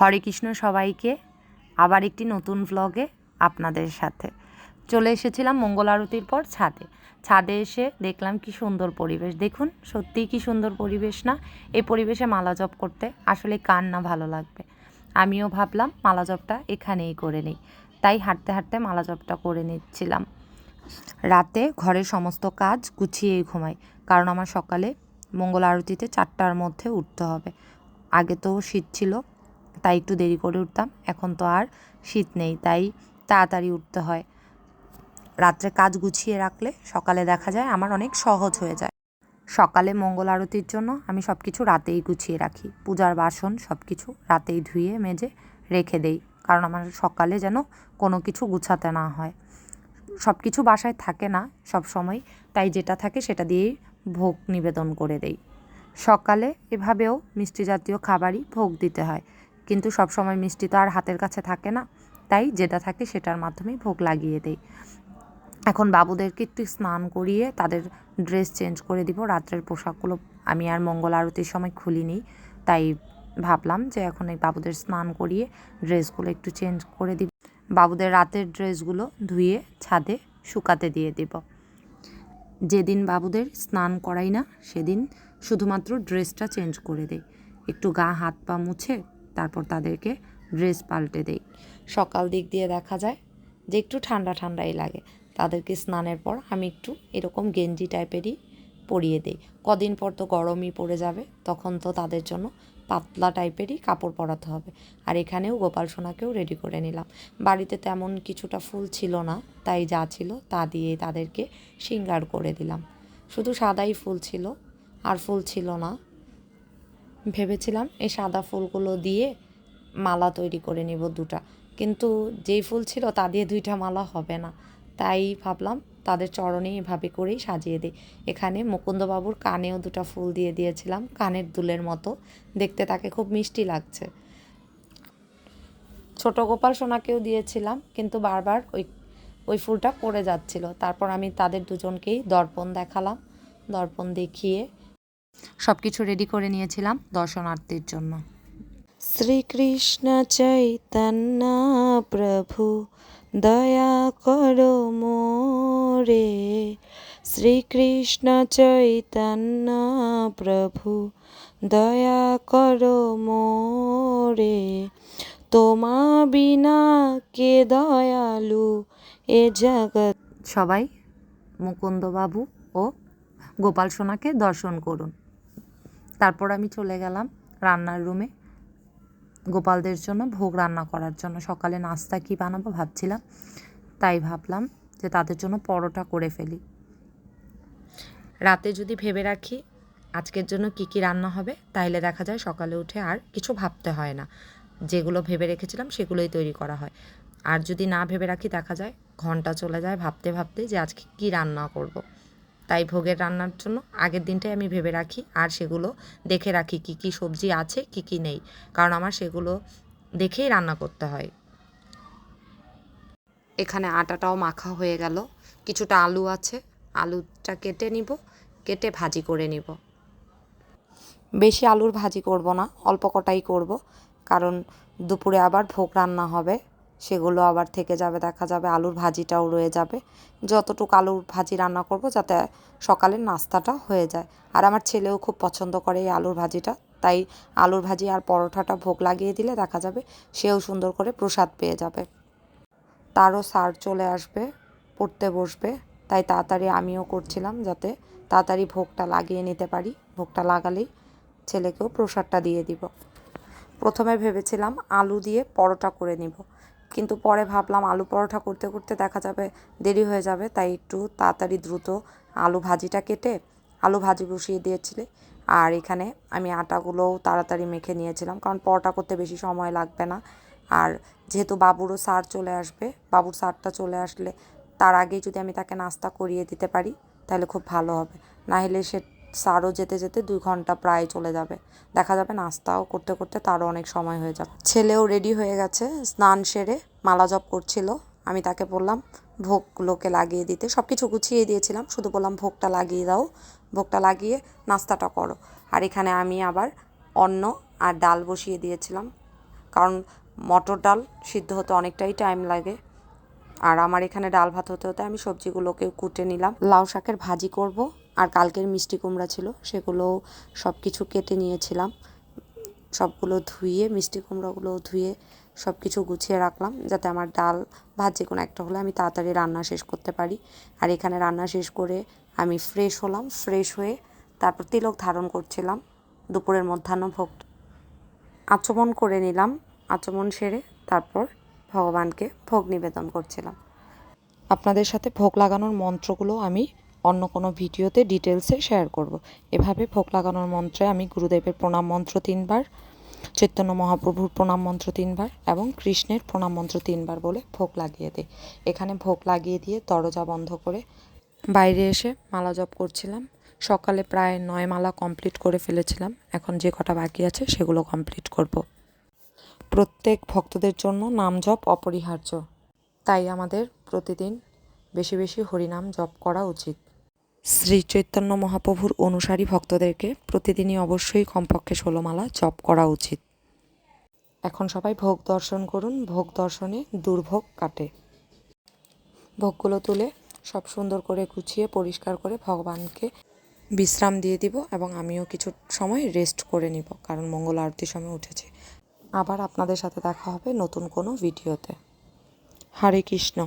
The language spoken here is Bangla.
হরে কৃষ্ণ সবাইকে। আবার একটি নতুন ভ্লগে আপনাদের সাথে। চলে এসেছিলাম মঙ্গল আরতির পর ছাদে। ছাদে এসে দেখলাম কি সুন্দর পরিবেশ। দেখুন, সত্যিই কি সুন্দর পরিবেশ না? এই পরিবেশে মালা জপ করতে আসলে কার না ভালো লাগবে? আমিও ভাবলাম মালা জপটা এখানেই করে নিই। তাই হাঁটতে হাঁটতে মালা জপটা করে নিচ্ছিলাম। রাতে ঘরের সমস্ত কাজ গুছিয়েই ঘুমাই। কারণ আমার সকালে মঙ্গল আরতিতে চারটার মধ্যে উঠতে হবে। আগে তো শীত ছিল তাই একটু দেরি করে উঠতাম। এখন তো আর শীত নেই, তাই তাড়াতাড়ি উঠতে হয়। রাত্রে কাজ গুছিয়ে রাখলে সকালে দেখা যায় আমার অনেক সহজ হয়ে যায়। সকালে মঙ্গল আরতির জন্য আমি সব কিছু রাতেই গুছিয়ে রাখি। পূজার বাসন সব কিছু রাতেই ধুয়ে, মেজে রেখে দেই, কারণ আমার সকালে যেন কোনো কিছু গুছাতে না হয়। সব কিছু বাসায় থাকে না সব সময়, তাই যেটা থাকে সেটা দিয়েই ভোগ নিবেদন করে দেই। সকালে এভাবেও মিষ্টি জাতীয় খাবারই ভোগ দিতে হয়। কিন্তু সব সময় মিষ্টি তো আর হাতের কাছে থাকে না। তাই যেটা থাকে সেটার মাধ্যমেই ভোগ লাগিয়ে দেই। এখন বাবুদেরকে একটু স্নান করিয়ে তাদের ড্রেস চেঞ্জ করে দিব। রাত্রের পোশাকগুলো আমি আর মঙ্গল আরতির সময় খুলিনি। তাই ভাবলাম যে এখন এই বাবুদের স্নান করিয়ে ড্রেসগুলো একটু চেঞ্জ করে দিব। বাবুদের রাতের ড্রেসগুলো ধুয়ে, ছাদে শুকাতে দিয়ে দিব। যেদিন বাবুদের স্নান করাই না, সেদিন শুধুমাত্র ড্রেসটা চেঞ্জ করে দেই। একটু গা হাত পা মুছে তারপর তাদেরকে ড্রেস পাল্টে দেই। সকাল দিক দিয়ে দেখা যায় যে একটু ঠান্ডা ঠান্ডাই লাগে। তাদেরকে স্নানের পর আমি একটু এরকম গেঞ্জি টাইপেরই পরিয়ে দিই। কদিন পর তো গরমই পড়ে যাবে, তখন তো তাদের জন্য পাতলা টাইপেরই কাপড় পরাতে হবে। আর এখানেও গোপাল সোনাকেও রেডি করে নিলাম। বাড়িতে তেমন কিছুটা ফুল ছিল না, তাই যা ছিল তা দিয়ে তাদেরকে সিঙ্গার করে দিলাম। শুধু সাদাই ফুল ছিল, আর ফুল ছিল না ভেবেছিলাম এই সাদা ফুলগুলো দিয়ে মালা তৈরি করে নিব দুটা। কিন্তু যেই ফুল ছিল তা দিয়ে দুইটা মালা হবে না। তাই ভাবলাম তাদের চরণে এভাবে করেই সাজিয়ে দিই। এখানে মুকুন্দবাবুর কানেও দুটো ফুল দিয়ে দিয়েছিলাম, কানের দুলের মতো। দেখতে তাকে খুব মিষ্টি লাগছে। ছোট গোপাল সোনাকেও দিয়েছিলাম, কিন্তু বারবার ওই ওই ফুলটা পড়ে যাচ্ছিল। তারপর আমি তাদের দুজনকেই দর্পণ দেখালাম। দর্পণ দেখিয়ে সব কিছু রেডি করে নিয়েছিলাম দর্শনার্থীর জন্য। শ্রীকৃষ্ণ চৈতন্য প্রভু দয়া করো মোরে। শ্রীকৃষ্ণ চৈতন্য প্রভু দয়া করো মোরে। তোমা বিনা কে দয়ালু এ জগৎ। সবাই মুকুন্দবাবু ও গোপাল সোনাকে দর্শন করুন। তারপর আমি চলে গেলাম রান্নার রুমে গোপালদের জন্য ভোগ রান্না করার জন্য। সকালে নাস্তা কী বানাবো ভাবছিলাম, তাই ভাবলাম যে তাদের জন্য পরোটা করে ফেলি। রাতে যদি ভেবে রাখি আজকের জন্য কি কি রান্না হবে, তাইলে দেখা যায় সকালে উঠে আর কিছু ভাবতে হয় না। যেগুলো ভেবে রেখেছিলাম সেগুলোই তৈরি করা হয়। আর যদি না ভেবে রাখি দেখা যায় ঘণ্টা চলে যায় ভাবতে ভাবতে যে আজকে কী রান্না করব। তাই ভোগের রান্নার জন্য আগের দিনটাই আমি ভেবে রাখি আর সেগুলো দেখে রাখি কি কি সবজি আছে, কি কি নেই। কারণ আমার সেগুলো দেখেই রান্না করতে হয়। এখানে আটাটাও মাখা হয়ে গেল। কিছুটা আলু আছে, আলুটা কেটে নিব, কেটে ভাজি করে নিব। বেশি আলুর ভাজি করব না, অল্প কটাই করব। কারণ দুপুরে আবার ভোগ রান্না হবে। সেগুলো আবার থেকে যাবে, দেখা যাবে আলুর ভাজিটাও রয়ে যাবে। যতটুকু আলুর ভাজি রান্না করব যাতে সকালের নাস্তাটা হয়ে যায়। আর আমার ছেলেও খুব পছন্দ করে এই আলুর ভাজিটা, তাই আলুর ভাজি আর পরোটাটা ভোগ লাগিয়ে দিলে দেখা যাবে সেও সুন্দর করে প্রসাদ পেয়ে যাবে। তারও সার চলে আসবে, পড়তে বসবে, তাই তাড়াতাড়ি আমিও করছিলাম যাতে তাড়াতাড়ি ভোগটা লাগিয়ে নিতে পারি। ভোগটা লাগালেই ছেলেকেও প্রসাদটা দিয়ে দিব। প্রথমে ভেবেছিলাম আলু দিয়ে পরোটা করে নিব। কিন্তু পরে ভাবলাম আলু পরোটা করতে করতে দেখা যাবে দেরি হয়ে যাবে, তাই একটু তাড়াতাড়ি দ্রুত আলু ভাজিটা কেটে আলু ভাজি বসিয়ে দিয়েছিলে। আর এখানে আমি আটাগুলোও তাড়াতাড়ি মেখে নিয়েছিলাম, কারণ পরোটা করতে বেশি সময় লাগবে না। আর যেহেতু বাবুরও সার চলে আসবে, বাবুর সারটা চলে আসলে তার আগেই যদি আমি তাকে নাস্তা করিয়ে দিতে পারি, তাহলে খুব ভালো হবে। না হলে সে সারও যেতে যেতে দুই ঘণ্টা প্রায় চলে যাবে। দেখা যাবে নাস্তাও করতে করতে তারও অনেক সময় হয়ে যাবে। ছেলেও রেডি হয়ে গেছে, স্নান সেরে মালা জপ করছিল। আমি তাকে বললাম ভোগগুলোকে লাগিয়ে দিতে। সব কিছু গুছিয়ে দিয়েছিলাম, শুধু বললাম, ভোগটা লাগিয়ে দাও, ভোগটা লাগিয়ে নাস্তাটা করো। আর এখানে আমি আবার অন্ন আর ডাল বসিয়ে দিয়েছিলাম। কারণ মটর ডাল সিদ্ধ হতে অনেকটাই টাইম লাগে। আর আমার এখানে ডাল ভাত হতে হতে আমি সবজিগুলোকে কুটে নিলাম। লাউ শাকের ভাজি করব। আর কালকের মিষ্টি কুমড়া ছিল সেগুলো সব কিছু কেটে নিয়েছিলাম। সবগুলো ধুয়ে, মিষ্টি কুমড়োগুলো ধুয়ে সব কিছু গুছিয়ে রাখলাম, যাতে আমার ডাল ভাত যে কোনো একটা হলে আমি তাড়াতাড়ি রান্না শেষ করতে পারি। আর এখানে রান্না শেষ করে আমি ফ্রেশ হলাম ফ্রেশ হয়ে তারপর তিলক ধারণ করছিলাম, দুপুরের মধ্যাহ্ন ভোগ আচমন করে নিলাম, আচমন সেরে তারপর ভগবানকে ভোগ নিবেদন করছিলাম। আপনাদের সাথে ভোগ লাগানোর মন্ত্রগুলো আমি অন্য কোনো ভিডিওতে ডিটেলসে শেয়ার করব। এভাবে ভোগ লাগানোর মন্ত্রে আমি গুরুদেবের প্রণাম মন্ত্র তিনবার, চৈতন্য মহাপ্রভুর প্রণাম মন্ত্র তিনবার এবং কৃষ্ণের প্রণাম মন্ত্র তিনবার বলে ভোগ লাগিয়ে দিই। এখানে ভোগ লাগিয়ে দিয়ে দরজা বন্ধ করে বাইরে এসে মালা জপ করছিলাম। সকালে প্রায় নয় মালা কমপ্লিট করে ফেলেছিলাম। এখন যে কটা বাকি আছে সেগুলো কমপ্লিট করব। প্রত্যেক ভক্তদের জন্য নাম জপ অপরিহার্য। তাই আমাদের প্রতিদিন বেশি বেশি হরিনাম জপ করা উচিত। শ্রী চৈতন্য মহাপ্রভুর অনুসারী ভক্তদেরকে প্রতিদিনই অবশ্যই কমপক্ষে ষোলো মালা জপ করা উচিত। এখন সবাই ভোগ দর্শন করুন, ভোগ দর্শনে দুর্ভোগ কাটে। ভোগগুলো তুলে সব সুন্দর করে গুছিয়ে, পরিষ্কার করে ভগবানকে বিশ্রাম দিয়ে দিব এবং আমিও কিছু সময় রেস্ট করে নিব, কারণ মঙ্গল আরতির সময় উঠেছে। আবার আপনাদের সাথে দেখা হবে নতুন কোনো ভিডিওতে। হরে কৃষ্ণ।